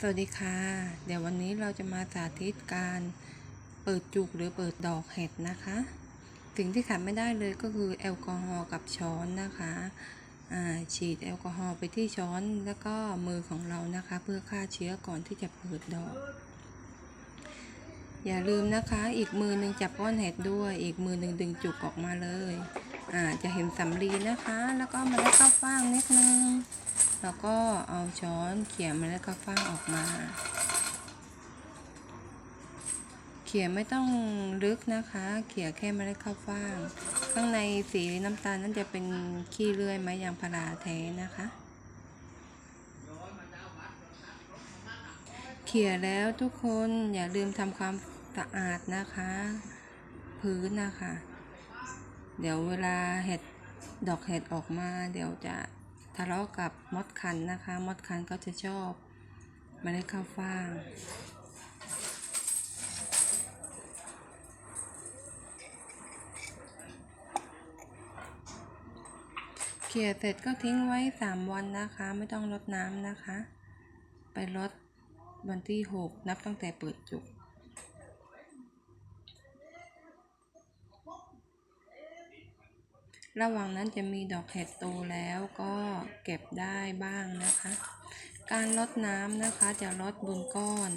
สวัสดีค่ะ เดี๋ยววันนี้เราจะมาสาธิตการเปิดจุกหรือเปิดดอกเห็ดนะคะ สิ่งที่ขาดไม่ได้เลยก็คือแอลกอฮอล์กับช้อนนะคะอ่าฉีดแอลกอฮอล์ไปที่ช้อนแล้วก็มือของเรานะคะ เพื่อฆ่าเชื้อก่อนที่จะเปิดดอก อย่าลืมนะคะ อีกมือหนึ่งจับก้อนเห็ดด้วย อีกมือหนึ่งดึงจุกออกมาเลยอ่าจะเห็นสำลีนะคะ แล้วก็มาเล็ดข้าฟ่างนิดนึง แล้วก็เอาช้อนเขี่ยเมล็ดข้าวฟ่างออกมา เขี่ยไม่ต้องลึกนะคะ เขี่ยแค่เมล็ดข้าวฟ่าง ข้างในสีน้ำตาลนั่นจะเป็นขี้เลื่อยไม้ยางพาราแท้นะคะ เขี่ยแล้วทุกคนอย่าลืมทำความสะอาดนะคะ พื้นนะคะ เดี๋ยวเวลาเห็ดดอกเห็ดออกมา เดี๋ยวจะ ทะเลาะกับมดคันนะคะ มดคันก็จะชอบมเมล็ดข้าวฟ่างเขี่ยเสร็จก็ทิ้งไว้สามวันนะคะ ไม่ต้องรดน้ำนะคะ ไปรดวันที่หกนับตั้งแต่เปิดจุก ระหว่างนั้นจะมีดอกเห็ดโตแล้วก็เก็บได้บ้างนะคะ การลดน้ำนะคะจะลดบนก้อน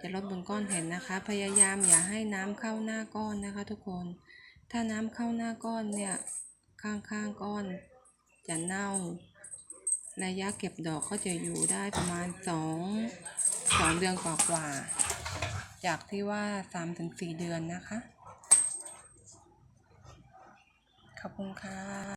จะลดบนก้อนเห็ดนะคะ พยายามอย่าให้น้ำเข้าหน้าก้อนนะคะ ทุกคน ถ้าน้ำเข้าหน้าก้อนเนี่ยข้างๆก้อนจะเน่า ระยะเก็บดอกก็จะอยู่ได้ประมาณสองสองเดือนกว่าๆจากที่ว่าสามถึงสี่เดือนนะคะ ขอบคุณค่ะ